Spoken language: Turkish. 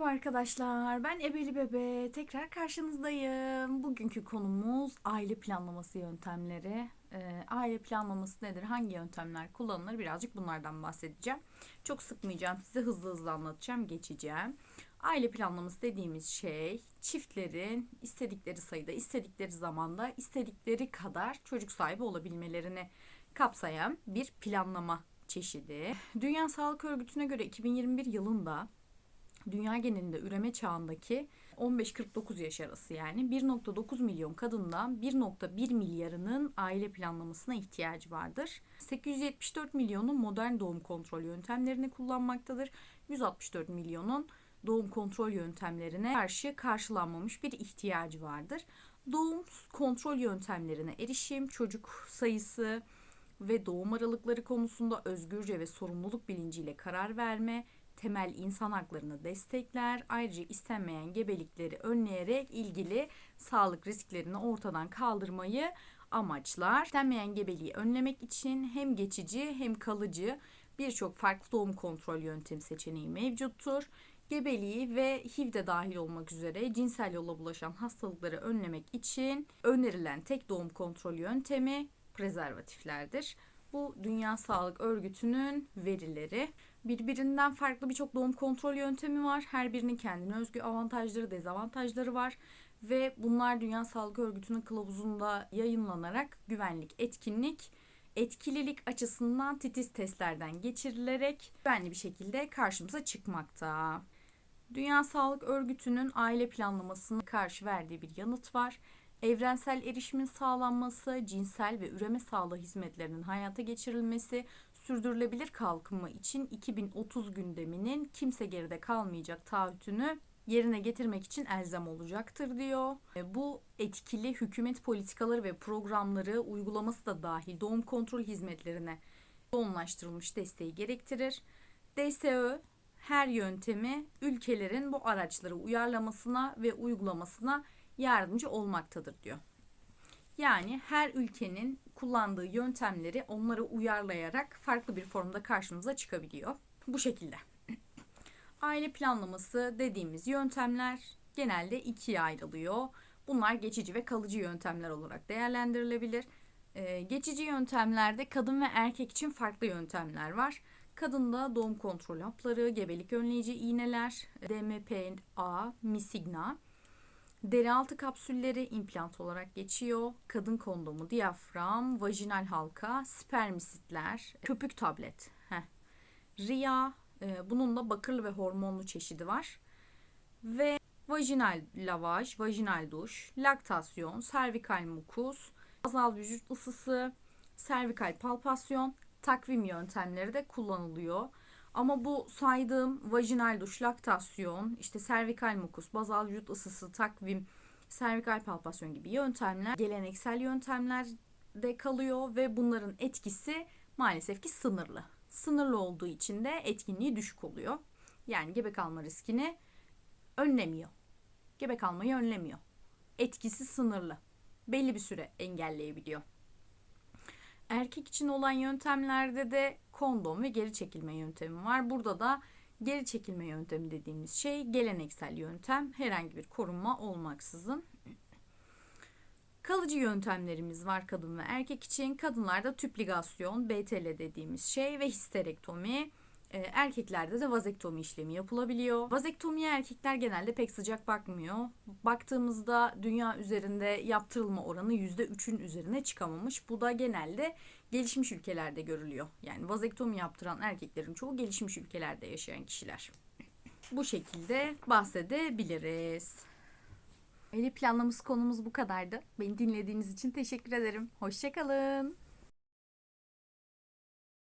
Merhaba arkadaşlar, ben Ebeli Bebe. Tekrar karşınızdayım. Bugünkü konumuz aile planlaması yöntemleri. Ee, aile planlaması nedir? Hangi yöntemler kullanılır? Birazcık bunlardan bahsedeceğim. Çok sıkmayacağım, size hızlı hızlı anlatacağım, geçeceğim. Aile planlaması dediğimiz şey çiftlerin istedikleri sayıda, istedikleri zamanda, istedikleri kadar çocuk sahibi olabilmelerini kapsayan bir planlama çeşidi. Dünya Sağlık Örgütü'ne göre 2021 yılında dünya genelinde üreme çağındaki 15-49 yaş arası yani 1.9 milyon kadından 1.1 milyarının aile planlamasına ihtiyacı vardır. 874 milyonu modern doğum kontrol yöntemlerini kullanmaktadır. 164 milyonun doğum kontrol yöntemlerine karşı karşılanmamış bir ihtiyacı vardır. Doğum kontrol yöntemlerine erişim, çocuk sayısı ve doğum aralıkları konusunda özgürce ve sorumluluk bilinciyle karar verme, temel insan haklarını destekler. Ayrıca istenmeyen gebelikleri önleyerek ilgili sağlık risklerini ortadan kaldırmayı amaçlar. İstenmeyen gebeliği önlemek için hem geçici hem kalıcı birçok farklı doğum kontrol yöntemi seçeneği mevcuttur. Gebeliği ve HIV de dahil olmak üzere cinsel yolla bulaşan hastalıkları önlemek için önerilen tek doğum kontrol yöntemi prezervatiflerdir. Bu Dünya Sağlık Örgütü'nün verileri. Birbirinden farklı birçok doğum kontrol yöntemi var. Her birinin kendine özgü avantajları, dezavantajları var ve bunlar Dünya Sağlık Örgütü'nün kılavuzunda yayınlanarak güvenlik, etkinlik, etkililik açısından titiz testlerden geçirilerek güvenli bir şekilde karşımıza çıkmakta. Dünya Sağlık Örgütü'nün aile planlamasına karşı verdiği bir yanıt var. Evrensel erişimin sağlanması, cinsel ve üreme sağlığı hizmetlerinin hayata geçirilmesi, sürdürülebilir kalkınma için 2030 gündeminin kimse geride kalmayacak taahhütünü yerine getirmek için elzem olacaktır diyor. E, Bu etkili hükümet politikaları ve programları uygulaması da dahil doğum kontrol hizmetlerine yoğunlaştırılmış desteği gerektirir. DSÖ her yöntemi ülkelerin bu araçları uyarlamasına ve uygulamasına yardımcı olmaktadır diyor. Yani her ülkenin kullandığı yöntemleri onlara uyarlayarak farklı bir formda karşımıza çıkabiliyor. Bu şekilde. Aile planlaması dediğimiz yöntemler genelde ikiye ayrılıyor. Bunlar geçici ve kalıcı yöntemler olarak değerlendirilebilir. Ee, geçici yöntemlerde kadın ve erkek için farklı yöntemler var. Kadında doğum kontrol hapları, gebelik önleyici iğneler, DMPA, Misigna, Deri altı kapsülleri implant olarak geçiyor. Kadın kondomu, diyafram, vajinal halka, spermisitler, köpük tablet. Heh. Ria, e, bunun da bakırlı ve hormonlu çeşidi var. Ve vajinal lavaj, vajinal duş, laktasyon, servikal mukus, bazal vücut ısısı, servikal palpasyon, takvim yöntemleri de kullanılıyor. Ama bu saydığım vajinal duş, laktasyon, işte servikal mukus, bazal vücut ısısı, takvim, servikal palpasyon gibi yöntemler geleneksel yöntemlerde kalıyor ve bunların etkisi maalesef ki sınırlı. Sınırlı olduğu için de etkinliği düşük oluyor. Yani gebe kalma riskini önlemiyor. Gebe kalmayı önlemiyor. Etkisi sınırlı. Belli bir süre engelleyebiliyor. Erkek için olan yöntemlerde de kondom ve geri çekilme yöntemi var. Burada da geri çekilme yöntemi dediğimiz şey geleneksel yöntem. Herhangi bir korunma olmaksızın. Kalıcı yöntemlerimiz var kadın ve erkek için. Kadınlarda tüp ligasyon, BTL dediğimiz şey ve histerektomi. Ee, erkeklerde de vazektomi işlemi yapılabiliyor. Vazektomiye erkekler genelde pek sıcak bakmıyor. Baktığımızda dünya üzerinde yaptırılma oranı %3'ün üzerine çıkamamış. Bu da genelde gelişmiş ülkelerde görülüyor. Yani vazektomi yaptıran erkeklerin çoğu gelişmiş ülkelerde yaşayan kişiler. Bu şekilde bahsedebiliriz. Eli planlaması konumuz bu kadardı. Beni dinlediğiniz için teşekkür ederim. Hoşçakalın.